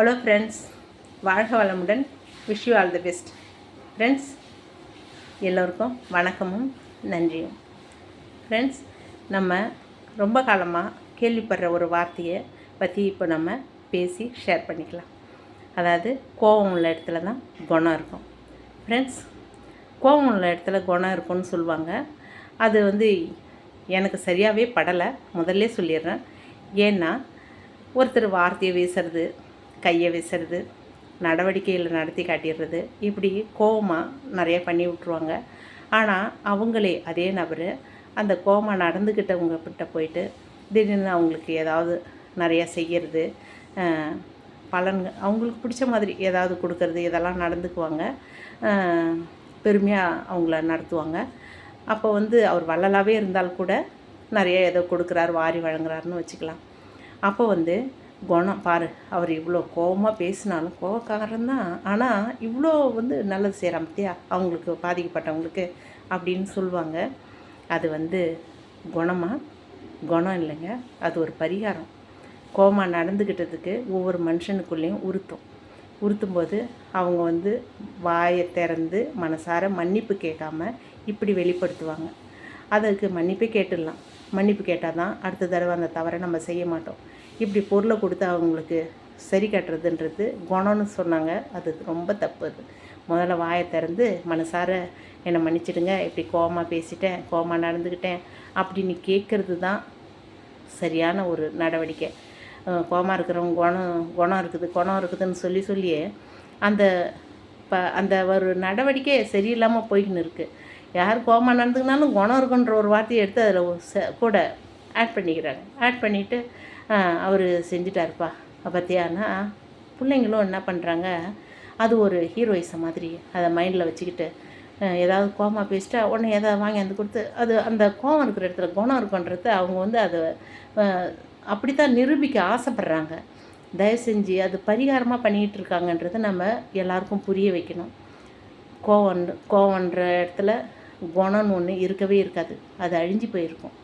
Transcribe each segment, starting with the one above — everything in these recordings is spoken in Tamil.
ஹலோ ஃப்ரெண்ட்ஸ் வாழ்க வளமுடன். Wish you all the best friends எல்லோருக்கும் வணக்கமும் நன்றியும். ஃப்ரெண்ட்ஸ் நம்ம ரொம்ப காலமாக கேள்விப்படுற ஒரு வார்த்தையை பற்றி இப்போ நம்ம பேசி ஷேர் பண்ணிக்கலாம். அதாவது கோபம் உள்ள இடத்துல தான் குணம் இருக்கும். ஃப்ரெண்ட்ஸ் கோபம் உள்ள இடத்துல குணம் இருக்கும்னு சொல்லுவாங்க. அது வந்து எனக்கு சரியாகவே படலை. முதல்ல சொல்லிடுறேன். ஏன்னா ஒருத்தர் வார்த்தையை வீசுறது கையை வீசுறது நடவடிக்கையில் நடத்தி காட்டிடுறது இப்படி கோபமாக நிறைய பண்ணி விட்ருவாங்க ஆனால் அவங்களே அதே நபர். அந்த கோவமாக நடந்துக்கிட்டவங்க கிட்ட போயிட்டு திடீர்னு அவங்களுக்கு ஏதாவது நிறையா செய்கிறது பலன் அவங்களுக்கு பிடிச்ச மாதிரி ஏதாவது கொடுக்கறது இதெல்லாம் நடந்துக்குவாங்க. பெருமையாக அவங்கள நடத்துவாங்க. அப்போ வந்து அவர் வள்ளலாகவே இருந்தால் கூட நிறைய ஏதோ கொடுக்குறாரு வாரி வழங்குறாருன்னு வச்சுக்கலாம். அப்போ வந்து குணம். பாரு அவர் இவ்வளோ கோபமாக பேசினாலும் கோபக்காரன் தான். ஆனால் இவ்வளோ வந்து நல்லது செய்கிறான் அவங்களுக்கு பாதிக்கப்பட்டவங்களுக்கு அப்படின்னு சொல்லுவாங்க. அது வந்து குணமாக குணம் இல்லைங்க. அது ஒரு பரிகாரம். கோபமாக நடந்துக்கிட்டதுக்கு ஒவ்வொரு மனுஷனுக்குள்ளேயும் உறுத்தும். உறுத்தும் போது அவங்க வந்து வாயை திறந்து மனசார மன்னிப்பு கேட்காம இப்படி வெளிப்படுத்துவாங்க. அதுக்கு மன்னிப்பே கேட்டுடலாம். மன்னிப்பு கேட்டால் தான் அடுத்த தடவை அந்த தவறை நம்ம செய்ய மாட்டோம். இப்படி பொருளை கொடுத்து அவங்களுக்கு சரி கட்டுறதுன்றது குணம்னு சொன்னாங்க. அது ரொம்ப தப்பு அது. முதல்ல வாயை திறந்து மனசார என்னை மன்னிச்சிடுங்க இப்படி கோமாக பேசிட்டேன் கோமா நடந்துக்கிட்டேன் அப்படின்னு கேட்குறது தான் சரியான ஒரு நடவடிக்கை. கோபமாக இருக்கிறவங்க குணம் குணம் இருக்குது குணம் இருக்குதுன்னு சொல்லி சொல்லியே அந்த ப அந்த ஒரு நடவடிக்கை சரியில்லாமல் போய்கின்னு இருக்குது யார் கோபமாக நடந்துக்கினாலும் குணம் இருக்குன்ற ஒரு வார்த்தையை எடுத்து அதில் கூட ஆட் பண்ணிக்கிறாங்க. ஆட் பண்ணிவிட்டு அவர் செஞ்சிட்டாருப்பா. பார்த்தியானா பிள்ளைங்களும் என்ன பண்ணுறாங்க அது ஒரு ஹீரோயிசம் மாதிரி. அதை மைண்டில் வச்சுக்கிட்டு ஏதாவது கோமா பேசிட்டா உடனே எதாவது வாங்கி வந்து கொடுத்து அது அந்த கோவம் இருக்கிற இடத்துல குணம் இருக்குன்றது அவங்க வந்து அதை அப்படி தான் நிரூபிக்க ஆசைப்பட்றாங்க. தயவு செஞ்சு அது பரிகாரமாக பண்ணிக்கிட்டு இருக்காங்கன்றதை நம்ம எல்லாருக்கும் புரிய வைக்கணும். கோவம் கோவன்ற இடத்துல குணம்னு ஒன்று இருக்கவே இருக்காது. அது அழிஞ்சு போயிருக்கும்.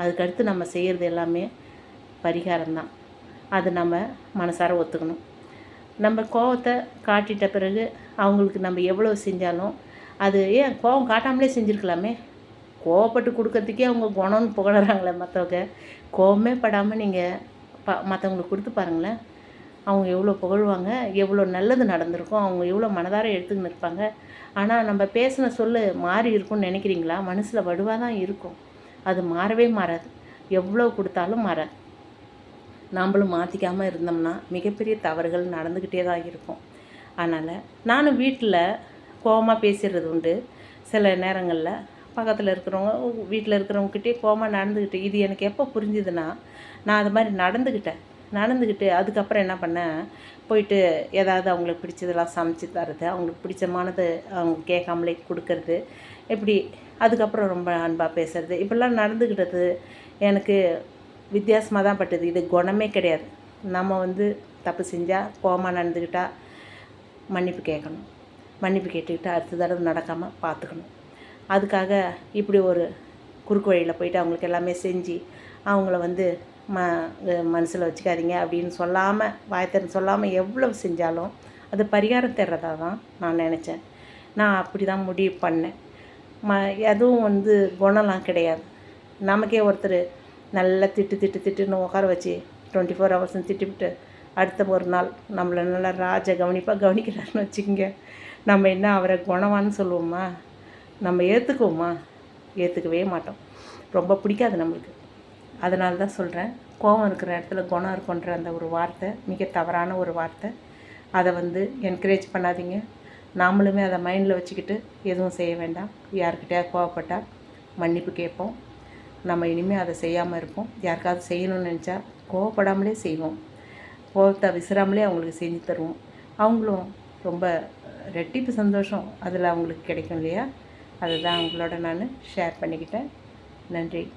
அதுக்கடுத்து நம்ம செய்கிறது எல்லாமே பரிகாரம்தான். அது நம்ம மனசார ஒத்துக்கணும். நம்ம கோவத்தை காட்டிட்ட பிறகு அவங்களுக்கு நம்ம எவ்வளோ செஞ்சாலும் அது ஏன் கோவம் காட்டாமலே செஞ்சுருக்கலாமே. கோவப்பட்டு கொடுக்கறதுக்கே அவங்க குணம்னு புகழறாங்களே மற்றவங்க கோவமே படாமல் நீங்கள் ப மற்றவங்களுக்கு கொடுத்து பாருங்களேன். அவங்க எவ்வளோ புகழ்வாங்க எவ்வளோ நல்லது நடந்திருக்கும் அவங்க எவ்வளோ மனதார எடுத்துக்கின்னு இருப்பாங்க ஆனால் நம்ம பேசின சொல்லு மாறி இருக்கும்னு நினைக்கிறீங்களா? மனசில் வடுவாக தான் இருக்கும். அது மாறவே மாறாது. எவ்வளோ கொடுத்தாலும் மாறாது. நம்மளும் மாற்றிக்காமல் இருந்தோம்னா மிகப்பெரிய தவறுகள் நடந்துக்கிட்டே தான் இருக்கும். அதனால் நானும் வீட்டில் கோபமாக பேசிடுறது உண்டு. சில நேரங்களில் பக்கத்தில் இருக்கிறவங்க வீட்டில் இருக்கிறவங்ககிட்டே கோபமாக நடந்துக்கிட்டு இது எனக்கு எப்போ புரிஞ்சுதுன்னா நான் அது மாதிரி நடந்துக்கிட்டேன் நடந்துக்கிட்டு அதுக்கப்புறம் என்ன பண்ணேன் போயிட்டு ஏதாவது அவங்களுக்கு பிடிச்சதெல்லாம் சமைச்சு தரது அவங்களுக்கு பிடிச்சமானது அவங்க கேட்காமலே கொடுக்கறது இப்படி அதுக்கப்புறம் ரொம்ப அன்பாக பேசுறது. இப்படிலாம் நடந்துக்கிட்டது எனக்கு வித்தியாசமாக தான் பட்டது. இது குணமே கிடையாது. நம்ம வந்து தப்பு செஞ்சால் கோமா நடந்துக்கிட்டால் மன்னிப்பு கேட்கணும். மன்னிப்பு கேட்டுக்கிட்டு அடுத்த தடவை நடக்காமல் பார்த்துக்கணும். அதுக்காக இப்படி ஒரு குறுக்கு வழியில் போயிட்டு அவங்களுக்கு எல்லாமே செஞ்சு அவங்கள வந்து ம மனசில் வச்சுக்காதீங்க அப்படின்னு சொல்லாமல் வாயத்திறன் சொல்லாமல் எவ்வளவு செஞ்சாலும் அது பரிகாரம் தர்றதா தான் நான் நினச்சேன். நான் அப்படி தான் முடிவு பண்ணேன். ம எதுவும் வந்து குணம்லாம் கிடையாது. நமக்கே ஒருத்தர் நல்லா திட்டு திட்டு திட்டுன்னு உட்கார வச்சு டுவெண்ட்டி ஃபோர் ஹவர்ஸ்னு திட்டிவிட்டு அடுத்த ஒரு நாள் நம்மளை நல்லா ராஜ கவனிப்பாக கவனிக்கிறாருன்னு வச்சுக்கோங்க. நம்ம என்ன அவரை குணவான்னு சொல்லுவோமா? நம்ம ஏற்றுக்குவோமா ஏற்றுக்கவே மாட்டோம். ரொம்ப பிடிக்காது நம்மளுக்கு. அதனால தான் சொல்கிறேன் கோபம் இருக்கிற இடத்துல குணம் இருக்குன்ற அந்த ஒரு வார்த்தை மிக தவறான ஒரு வார்த்தை. அதை வந்து என்கரேஜ் பண்ணாதீங்க. நாமளுமே அதை மைண்டில் வச்சுக்கிட்டு எதுவும் செய்ய வேண்டாம். யாருக்கிட்டே கோவப்பட்டால் மன்னிப்பு கேட்போம். நம்ம இனிமேல் அதை செய்யாமல் இருப்போம். யாருக்காவது செய்யணும்னு நினச்சா கோவப்படாமலே செய்வோம். கோவத்தை விசிறாமலே அவங்களுக்கு செஞ்சு தருவோம். அவங்களும் ரொம்ப ரெட்டிப்பு சந்தோஷம் அதில் அவங்களுக்கு கிடைக்கும் இல்லையா? அதை தான் அவங்களோட நான் ஷேர் பண்ணிக்கிட்டேன். நன்றி.